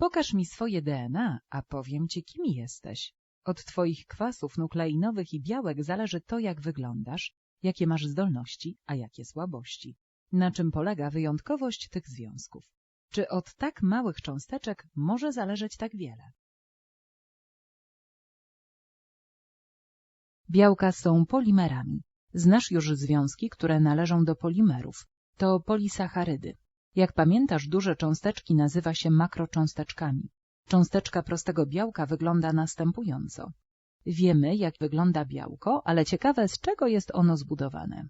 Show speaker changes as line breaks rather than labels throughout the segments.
Pokaż mi swoje DNA, a powiem ci, kim jesteś. Od twoich kwasów nukleinowych i białek zależy to, jak wyglądasz, jakie masz zdolności, a jakie słabości. Na czym polega wyjątkowość tych związków? Czy od tak małych cząsteczek może zależeć tak wiele? Białka są polimerami. Znasz już związki, które należą do polimerów. To polisacharydy. Jak pamiętasz, duże cząsteczki nazywa się makrocząsteczkami. Cząsteczka prostego białka wygląda następująco. Wiemy, jak wygląda białko, ale ciekawe, z czego jest ono zbudowane.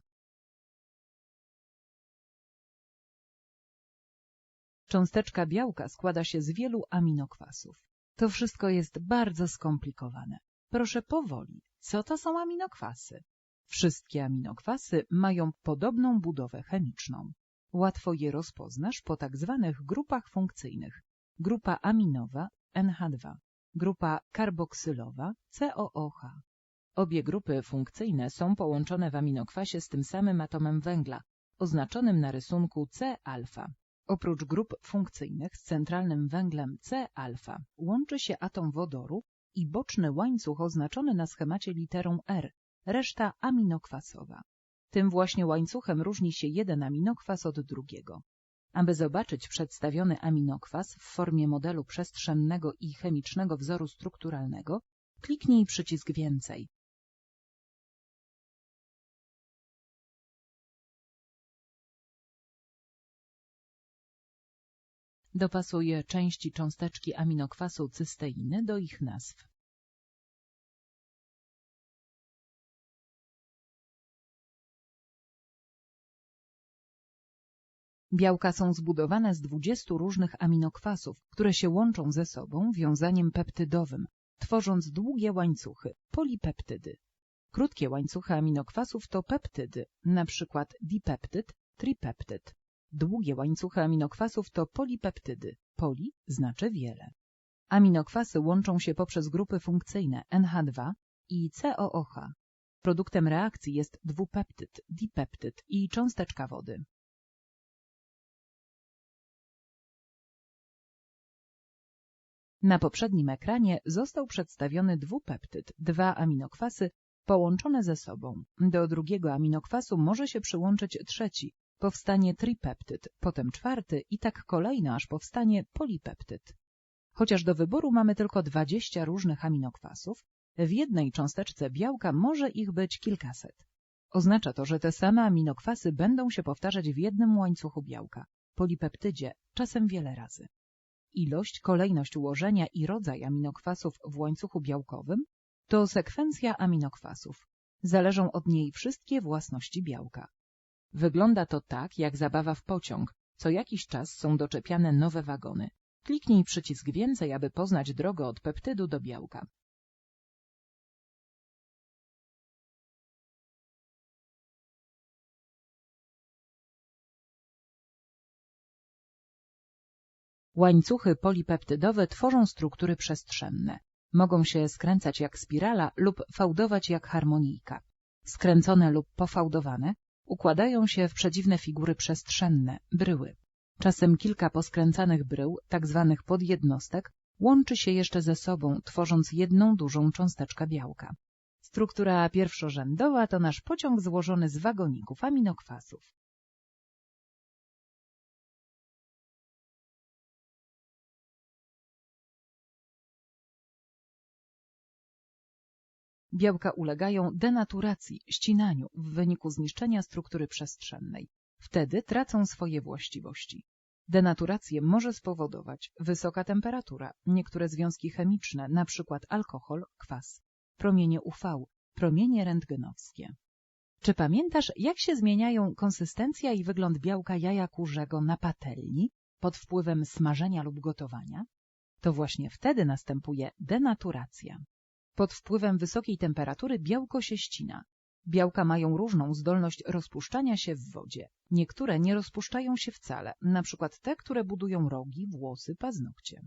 Cząsteczka białka składa się z wielu aminokwasów. To wszystko jest bardzo skomplikowane. Proszę powoli. Co to są aminokwasy? Wszystkie aminokwasy mają podobną budowę chemiczną. Łatwo je rozpoznasz po tak zwanych grupach funkcyjnych. Grupa aminowa NH2, grupa karboksylowa COOH. Obie grupy funkcyjne są połączone w aminokwasie z tym samym atomem węgla, oznaczonym na rysunku C-alfa. Oprócz grup funkcyjnych z centralnym węglem C-alfa łączy się atom wodoru i boczny łańcuch oznaczony na schemacie literą R, reszta aminokwasowa. Tym właśnie łańcuchem różni się jeden aminokwas od drugiego. Aby zobaczyć przedstawiony aminokwas w formie modelu przestrzennego i chemicznego wzoru strukturalnego, kliknij przycisk Więcej. Dopasuję części cząsteczki aminokwasu cysteiny do ich nazw. Białka są zbudowane z 20 różnych aminokwasów, które się łączą ze sobą wiązaniem peptydowym, tworząc długie łańcuchy, polipeptydy. Krótkie łańcuchy aminokwasów to peptydy, np. dipeptyd, tripeptyd. Długie łańcuchy aminokwasów to polipeptydy. Poli znaczy wiele. Aminokwasy łączą się poprzez grupy funkcyjne NH2 i COOH. Produktem reakcji jest dwupeptyd, dipeptyd i cząsteczka wody. Na poprzednim ekranie został przedstawiony dwupeptyd, dwa aminokwasy połączone ze sobą. Do drugiego aminokwasu może się przyłączyć trzeci, powstanie tripeptyd, potem czwarty i tak kolejno, aż powstanie polipeptyd. Chociaż do wyboru mamy tylko 20 różnych aminokwasów, w jednej cząsteczce białka może ich być kilkaset. Oznacza to, że te same aminokwasy będą się powtarzać w jednym łańcuchu białka, polipeptydzie, czasem wiele razy. Ilość, kolejność ułożenia i rodzaj aminokwasów w łańcuchu białkowym to sekwencja aminokwasów. Zależą od niej wszystkie własności białka. Wygląda to tak, jak zabawa w pociąg. Co jakiś czas są doczepiane nowe wagony. Kliknij przycisk więcej, aby poznać drogę od peptydu do białka. Łańcuchy polipeptydowe tworzą struktury przestrzenne. Mogą się skręcać jak spirala lub fałdować jak harmonijka. Skręcone lub pofałdowane układają się w przedziwne figury przestrzenne, bryły. Czasem kilka poskręcanych brył, tak zwanych podjednostek, łączy się jeszcze ze sobą, tworząc jedną dużą cząsteczkę białka. Struktura pierwszorzędowa to nasz pociąg złożony z wagoników aminokwasów. Białka ulegają denaturacji, ścinaniu w wyniku zniszczenia struktury przestrzennej. Wtedy tracą swoje właściwości. Denaturację może spowodować wysoka temperatura, niektóre związki chemiczne, np. alkohol, kwas, promienie UV, promienie rentgenowskie. Czy pamiętasz, jak się zmieniają konsystencja i wygląd białka jaja kurzego na patelni pod wpływem smażenia lub gotowania? To właśnie wtedy następuje denaturacja. Pod wpływem wysokiej temperatury białko się ścina. Białka mają różną zdolność rozpuszczania się w wodzie. Niektóre nie rozpuszczają się wcale, przykład te, które budują rogi, włosy, paznokcie.